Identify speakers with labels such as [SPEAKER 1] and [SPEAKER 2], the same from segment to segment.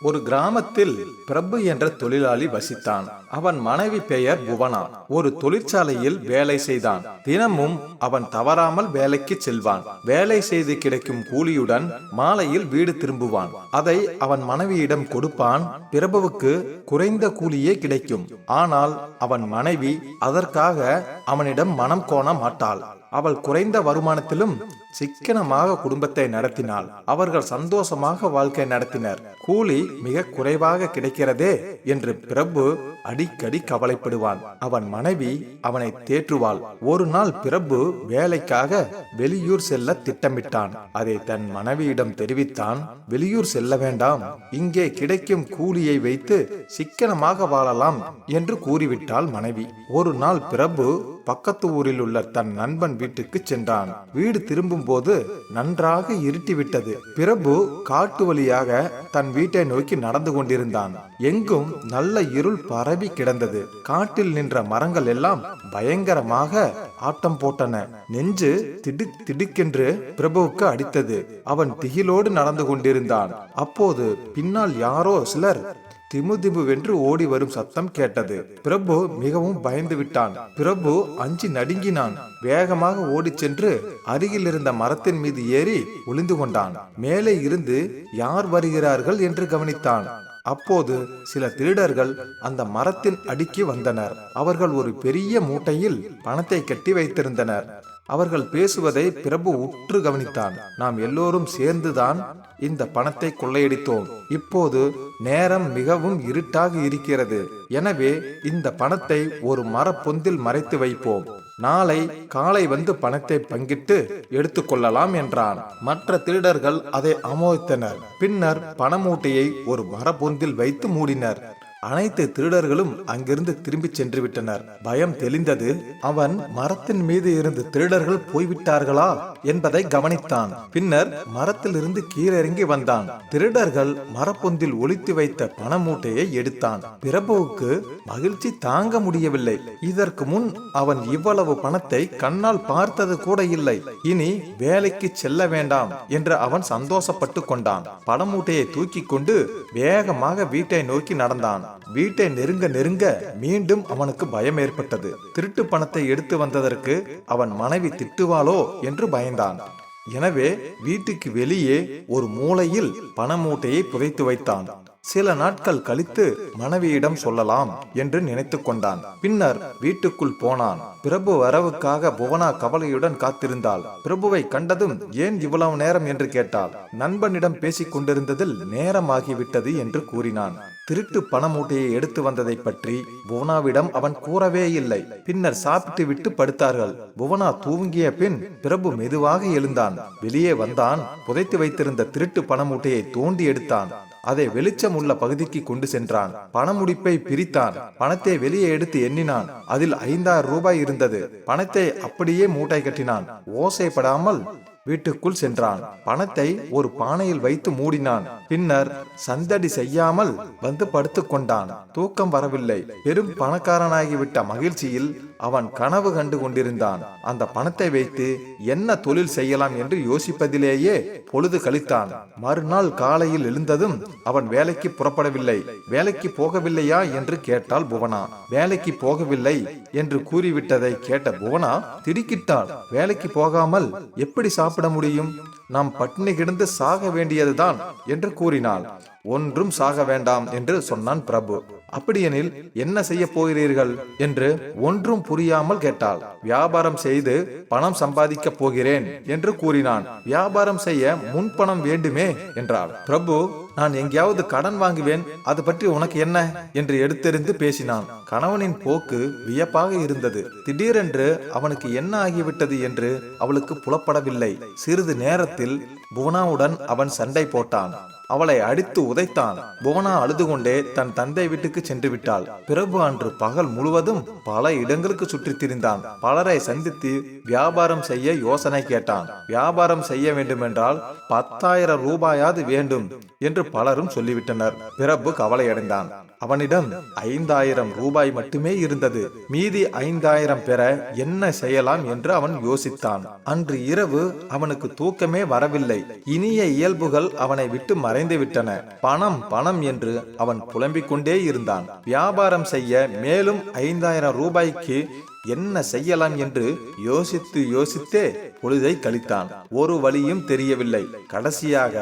[SPEAKER 1] ஒரு கிராமத்தில் பிரபு என்ற தொழிலாளி வசித்தான். அவன் மனைவி பெயர் புவனா. ஒரு தொழிற்சாலையில் வேலை செய்தான். தினமும் அவன் தவறாமல் வேலைக்கு செல்வான். வேலை செய்து கிடைக்கும் கூலியுடன் மாலையில் வீடு திரும்புவான். அதை அவன் மனைவியிடம் கொடுப்பான். பிரபுவுக்கு குறைந்த கூலியே கிடைக்கும். ஆனால் அவன் மனைவி அதற்காக அவனிடம் மனம் கோண மாட்டாள். அவள் குறைந்த வருமானத்திலும் சிக்கனமாக குடும்பத்தை நடத்தினால் அவர்கள் சந்தோஷமாக வாழ்க்கை நடத்தினர். கூலி மிக குறைவாக கிடைக்கிறதே என்று பிரபு அடிக்கடி கவலைப்படுவான். அவன் மனைவி அவனை தேற்றுவாள். ஒரு நாள் பிரபு வேலைக்காக வெளியூர் செல்ல திட்டமிட்டான். அதை தன் மனைவியிடம் தெரிவித்தான். வெளியூர் செல்ல வேண்டாம். இங்கே கிடைக்கும் கூலியை வைத்து சிக்கனமாக வாழலாம் என்று கூறிவிட்டாள் மனைவி. ஒரு நாள் பிரபு பக்கத்து ஊரில் உள்ள தன் நண்பன் வீட்டுக்கு சென்றான். வீடு திரும்பும் போது நன்றாக இருட்டிவிட்டது. பிரபு காட்டு வழியாக தன் வீட்டை நோக்கி நடந்து கொண்டிருந்தான். எங்கும் நல்ல இருள் பரவி கிடந்தது. காட்டில் நின்ற மரங்கள் எல்லாம் பயங்கரமாக ஆட்டம் போட்டன. நெஞ்சு திடுக் திடுக்கென்று பிரபுவுக்கு அடித்தது. அவன் திகிலோடு நடந்து கொண்டிருந்தான். அப்போது பின்னால் யாரோ சிலர் திமு திமுவென்று ஓடி வரும் சத்தம் கேட்டது. பிரபு மிகவும் பயந்து விட்டான் பிரபு அஞ்சி நடுங்கினான். வேகமாக ஓடிச் சென்று அருகில் இருந்த மரத்தின் மீது ஏறி ஒளிந்து கொண்டான். மேலே இருந்து யார் வருகிறார்கள் என்று கவனித்தான். அப்போது சில திருடர்கள் அந்த மரத்தின் அடிக்கு வந்தனர். அவர்கள் ஒரு பெரிய மூட்டையில் பணத்தை கட்டி வைத்திருந்தனர். அவர்கள் பேசுவதை பிரபு உற்று கவனித்தான். நாம் எல்லோரும் சேர்ந்துதான் இந்த பணத்தை கொள்ளையடித்தோம். இப்போது நேரம் மிகவும் இருட்டாக இருக்கிறது. எனவே இந்த பணத்தை ஒரு மரப்பொந்தில் மறைத்து வைப்போம். நாளை காலை வந்து பணத்தை பங்கிட்டு எடுத்துக்கொள்ளலாம் என்றான். மற்ற திருடர்கள் அதை அமோதித்தனர் பின்னர் பணமூட்டையை ஒரு மரப்பொந்தில் வைத்து மூடினர். அனைத்து திருடர்களும் அங்கிருந்து திரும்பிச் சென்று விட்டனர் பயம் தெளிந்தது. அவன் மரத்தின் மீது இருந்து திருடர்கள் போய்விட்டார்களா என்பதை கவனித்தான். பின்னர் மரத்திலிருந்து கீழிறங்கி வந்தான். திருடர்கள் மரப்பொந்தில் ஒளித்து வைத்த பண மூட்டையை எடுத்தான். பிரபுவுக்கு மகிழ்ச்சி தாங்க முடியவில்லை. இதற்கு முன் அவன் இவ்வளவு பணத்தை கண்ணால் பார்த்தது கூட இல்லை. இனி வேலைக்கு செல்ல வேண்டாம் என்று அவன் சந்தோஷப்பட்டு கொண்டான். பணமூட்டையை தூக்கி கொண்டு வேகமாக வீட்டை நோக்கி நடந்தான். வீட்டை நெருங்க நெருங்க மீண்டும் அவனுக்கு பயம் ஏற்பட்டது. திருட்டு பணத்தை எடுத்து வந்ததற்கு அவன் மனைவி திட்டுவாளோ என்று பயந்தான். எனவே வீட்டுக்கு வெளியே ஒரு மூலையில் பண மூட்டையை புதைத்து வைத்தான். சில நாட்கள் கழித்து மனைவியிடம் சொல்லலாம் என்று நினைத்து கொண்டான். பின்னர் வீட்டுக்குள் போனான். பிரபு வரவுக்காக புவனா கவலையுடன் காத்திருந்தாள். பிரபுவை கண்டதும் ஏன் இவ்வளவு நேரம் என்று கேட்டாள். நண்பனிடம் பேசிக் கொண்டிருந்ததில் நேரமாகிவிட்டது என்று கூறினான். திருட்டு பண மூட்டையை எடுத்து வந்ததை பற்றி புவனாவிடம் அவன் கூறவே இல்லை. பின்னர் சாப்பிட்டு விட்டு படுத்தார்கள். புவனா தூங்கிய பின் பிரபு மெதுவாக எழுந்தான். வெளியே வந்தான். புதைத்து வைத்திருந்த திருட்டு பண மூட்டையை தோண்டி எடுத்தான். அதை வெளிச்சம் உள்ள பகுதிக்கு கொண்டு சென்றான். பணமுடிப்பை பிரித்தான். பணத்தை வெளியே எடுத்து எண்ணினான். அதில் ஐந்தாயிரம் ரூபாய் இருந்தது. பணத்தை அப்படியே மூட்டை கட்டினான். ஓசைப்படாமல் வீட்டுக்குள் சென்றான். பணத்தை ஒரு பானையில் வைத்து மூடினான். பின்னர் சந்தடி செய்யாமல் வந்து படுத்துக் கொண்டான். தூக்கம் வரவில்லை. பெரும் பணக்காரனாகிவிட்ட மகிழ்ச்சியில் அவன் கனவு கண்டு கொண்டிருந்தான். அந்த பணத்தை வைத்து என்ன தொழில் செய்யலாம் என்று யோசிப்பதிலேயே பொழுது கழித்தான். மறுநாள் காலையில் எழுந்ததும் அவன் வேலைக்கு புறப்படவில்லை. வேலைக்கு போகவில்லையா? என்று கேட்டாள் புவனா. வேலைக்கு போகவில்லை என்று கூறிவிட்டதை கேட்ட புவனா திடுக்கிட்டாள். வேலைக்கு போகாமல் எப்படி சாப்பிட முடியும்? நாம் பட்டினி கிடந்து சாக வேண்டியதுதான் என்று கூறினாள். ஒன்றும் சாக வேண்டாம் என்று சொன்னான் பிரபு. அப்படியெனில் என்ன செய்ய போகிறீர்கள்? என்று ஒன்றும் புரியாமல் கேட்டாள். வியாபாரம் செய்து பணம் சம்பாதிக்க போகிறேன் என்று கூறினான். வியாபாரம் செய்ய முன்பணம் வேண்டுமே என்றாள். பிரபு நான் எங்கேயாவது கடன் வாங்குவேன் அது பற்றி உனக்கு என்ன? என்று எடுத்தெறிந்து பேசினான். கணவனின் போக்கு வியப்பாக இருந்தது. திடீரென்று அவனுக்கு என்ன ஆகிவிட்டது? என்று அவளுக்கு புலப்படவில்லை. சிறிது நேரத்தில் புவனாவுடன் அவன் சண்டை போட்டான். அவளை அடித்து உதைத்தான். புவனா அழுது கொண்டே தன் தந்தை வீட்டுக்கு சென்று விட்டாள் பிரபு அன்று பகல் முழுவதும் பல இடங்களுக்கு சுற்றித் திரிந்தான். பலரை சந்தித்து வியாபாரம் செய்ய யோசனை கேட்டான். வியாபாரம் செய்ய வேண்டுமென்றால் பத்தாயிரம் ரூபாயாவது வேண்டும் என்று பலரும் சொல்லிவிட்டனர். பிரபு கவலையடைந்தான். அவனிடம் ஐந்தாயிரம் ரூபாய் மட்டுமே இருந்தது. மீதி ஐந்தாயிரம் பெற என்ன செய்யலாம் என்று அவன் யோசித்தான். அன்று இரவு அவனுக்கு தூக்கமே வரவில்லை. இனிய இயல்புகள் அவனை விட்டு மறைந்து விட்டன. பணம் பணம் என்று அவன் புலம்பிக் கொண்டே இருந்தான். வியாபாரம் செய்ய மேலும் ஐந்தாயிரம் ரூபாய்க்கு என்ன செய்யலாம் என்று யோசித்து யோசித்தே பொழுதை கழித்தான். ஒரு வழியும் தெரியவில்லை. கடைசியாக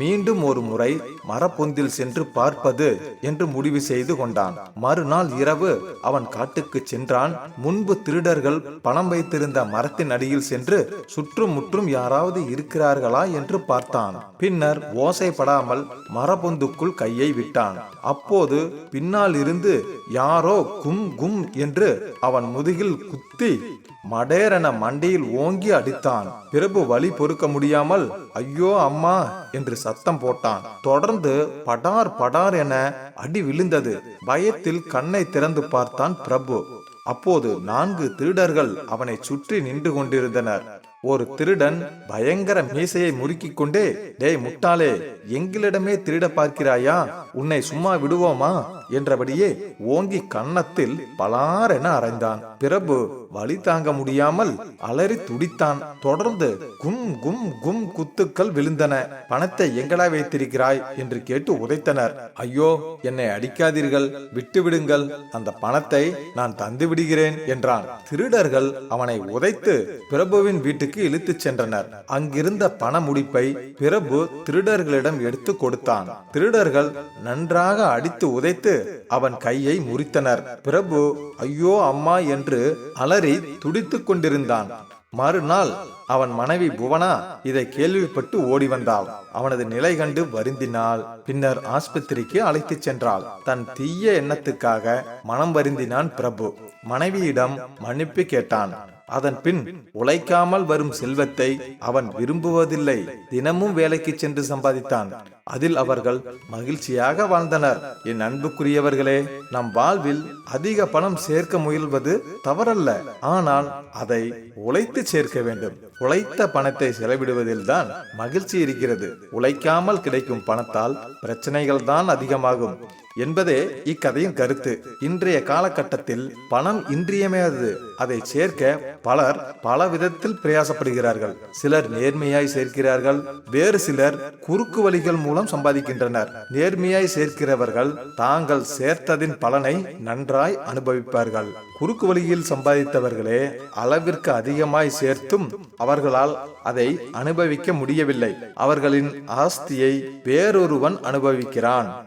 [SPEAKER 1] மீண்டும் ஒரு முறை மரப்பொந்தில் சென்று பார்ப்பது என்று முடிவு செய்து கொண்டான். மறுநாள் இரவு அவன் காட்டுக்கு சென்றான். முன்பு திருடர்கள் பணம் வைத்திருந்த மரத்தின் அடியில் சென்று சுற்றும் முற்றும் யாராவது இருக்கிறார்களா என்று பார்த்தான். பின்னர் ஓசைப்படாமல் மரப்பொந்துக்குள் கையை விட்டான். அப்போது பின்னால் இருந்து யாரோ கும் கும் என்று அவன் முதுகில் குத்தி மடேரென மண்டையில் ஓங்கி அடித்தான். பிரபு வலி பொறுக்க முடியாமல் ஐயோ அம்மா என்று சத்தம் போட்டான். தொடர்ந்து படார் படார் என அடி விழுந்தது. பயத்தில் கண்ணை திறந்து பார்த்தான் பிரபு. அப்போது நான்கு திருடர்கள் அவனை சுற்றி நின்று கொண்டிருந்தனர். ஒரு திருடன் பயங்கர மீசையை முறுக்கிக் கொண்டே டேய் முட்டாளே எங்களிடமே திருட பார்க்கிறாயா? உன்னை சும்மா விடுவோமா? என்றபடியே ஓங்கி கன்னத்தில் பலாரென அறைந்தான். பிரபு வழி தாங்க முடியாமல் அலறி துடித்தான். தொடர்ந்து கும் கும் கும் குத்துக்கள் விழுந்தன. பணத்தை எங்கடா வைத்திருக்கிறாய்? என்று கேட்டு உதைத்தனர். ஐயோ என்னை அடிக்காதீர்கள். விட்டு விடுங்கள். அந்த பணத்தை நான் தந்து விடுகிறேன் என்றான். திருடர்கள் அவனை உதைத்து பிரபுவின் வீட்டுக்கு இழுத்துச் சென்றனர். அங்கிருந்த பண முடிப்பை பிரபு திருடர்களிடம் எடுத்து கொடுத்தான். திருடர்கள் நன்றாக அடித்து உதைத்து அவன் கையை முறித்தனர். பிரபு ஐயோ அம்மா என்று அலறி துடித்துக் கொண்டிருந்தான். மறுநாள் அவன் மனைவி புவனா இதை கேள்விப்பட்டு ஓடி வந்தாள். அவனது நிலை கண்டு வருந்தினாள். பின்னர் ஆஸ்பத்திரிக்கு அழைத்துச் சென்றாள். தன் தீய எண்ணத்துக்காக மனம் வருந்தினான் பிரபு. மனைவியிடம் மன்னிப்பு கேட்டான். அதன் பின் உழைக்காமல் வரும் செல்வத்தை அவன் விரும்புவதில்லை. தினமும் வேலைக்கு சென்று சம்பாதித்தான். அதில் அவர்கள் மகிழ்ச்சியாக வாழ்ந்தனர். என் அன்புக்குரியவர்களே நம் வாழ்வில் அதிக பணம் சேர்க்க முயல்வது தவறல்ல. ஆனால் அதை உழைத்து சேர்க்க வேண்டும். உழைத்த பணத்தை செலவிடுவதில் தான் மகிழ்ச்சி இருக்கிறது. உழைக்காமல் கிடைக்கும் பணத்தால் பிரச்சனைகள் தான் அதிகமாகும். என்பதே இக்கதையின் கருத்து. இன்றைய காலகட்டத்தில் பணம் இன்றியமையாதது. அதை சேர்க்க பலர் பல விதத்தில் பிரயாசப்படுகிறார்கள். சிலர் நேர்மையாய் சேர்க்கிறார்கள். வேறு சிலர் குறுக்கு வழிகள் மூலம் சம்பாதிக்கின்றனர். நேர்மையாய் சேர்க்கிறவர்கள் தாங்கள் சேர்த்ததின் பலனை நன்றாய் அனுபவிப்பார்கள். குறுக்கு வழியில் சம்பாதித்தவர்களே அளவிற்கு அதிகமாய் சேர்த்தும் அவர்களால் அதை அனுபவிக்க முடியவில்லை. அவர்களின் ஆஸ்தியை வேறொருவன் அனுபவிக்கிறான்.